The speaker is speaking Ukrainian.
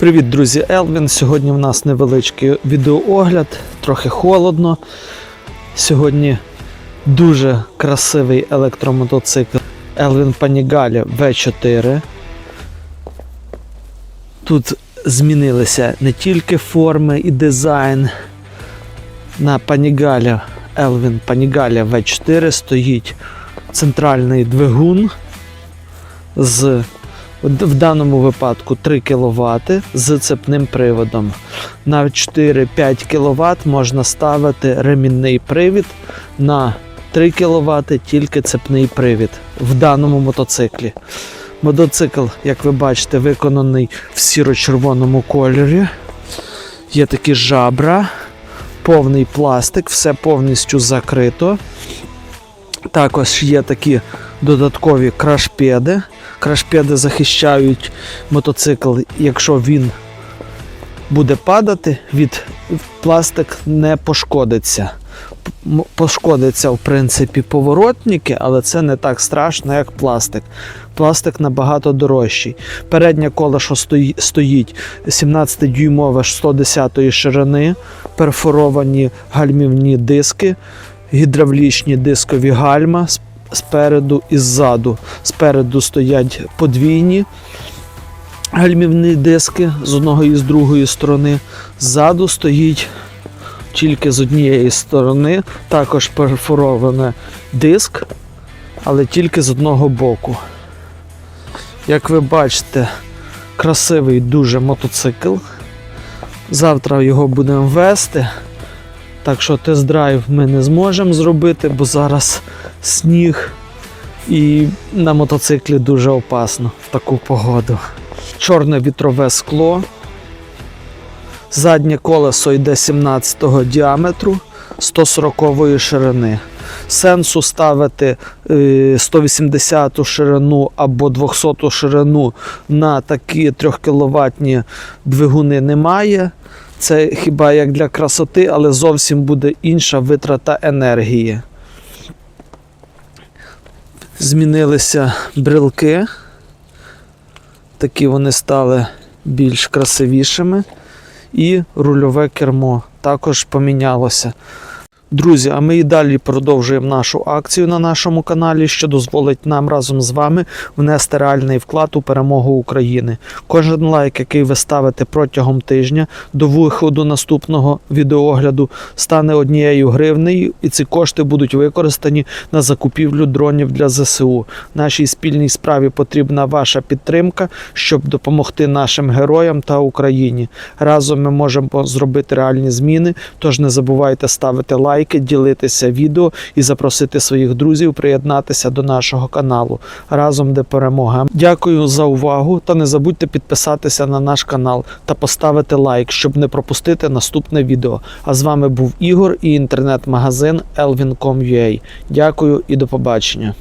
Привіт, друзі! Елвін. Сьогодні в нас невеличкий відеоогляд, трохи холодно. Сьогодні дуже красивий електромотоцикл Elvin Panigale V4. Тут змінилися не тільки форми і дизайн. На Panigale Elvin Panigale V4 стоїть центральний двигун з в даному випадку 3 кВт з цепним приводом. На 4-5 кВт можна ставити ремінний привід, на 3 кВт тільки цепний привід в даному мотоциклі. Мотоцикл, як ви бачите, виконаний в сіро-червоному кольорі. Є такі жабра, повний пластик, все повністю закрито. Також є такі додаткові крашпеди. Крашпеди захищають мотоцикл, якщо він буде падати, від пластик не пошкодиться. Пошкодиться, в принципі, поворотники, але це не так страшно, як пластик. Пластик набагато дорожчий. Переднє колесо стої- стоїть 17-дюймове 110 ширини, перфоровані гальмівні диски, гідравлічні дискові гальма спереду і ззаду. Спереду стоять подвійні гальмівні диски з одної і з другої сторони. Ззаду стоїть тільки з однієї сторони, також перфорований диск, але тільки з одного боку. Як ви бачите, красивий дуже мотоцикл. Завтра його будемо вести. Так що тест-драйв ми не зможемо зробити, бо зараз сніг і на мотоциклі дуже опасно в таку погоду. Чорне вітрове скло. Заднє колесо йде 17 діаметру 140 ширини. Сенсу ставити е, 180 ширину або 200 ширину на такі 3 кВт двигуни немає. Це хіба як для красоти, але зовсім буде інша витрата енергії. Змінилися брелки. Такі вони стали більш красивішими. І рульове кермо також помінялося. Друзі, а ми і далі продовжуємо нашу акцію на нашому каналі, що дозволить нам разом з вами внести реальний вклад у перемогу України. Кожен лайк, який ви ставите протягом тижня до виходу наступного відеогляду, стане однією гривнею, і ці кошти будуть використані на закупівлю дронів для ЗСУ. Нашій спільній справі потрібна ваша підтримка, щоб допомогти нашим героям та Україні. Разом ми можемо зробити реальні зміни. Тож не забувайте ставити лайки, ділитися відео і запросити своїх друзів приєднатися до нашого каналу. Разом де перемога. Дякую за увагу та не забудьте підписатися на наш канал та поставити лайк, щоб не пропустити наступне відео. А з вами був Ігор і інтернет-магазин elvin.com.ua. Дякую і до побачення.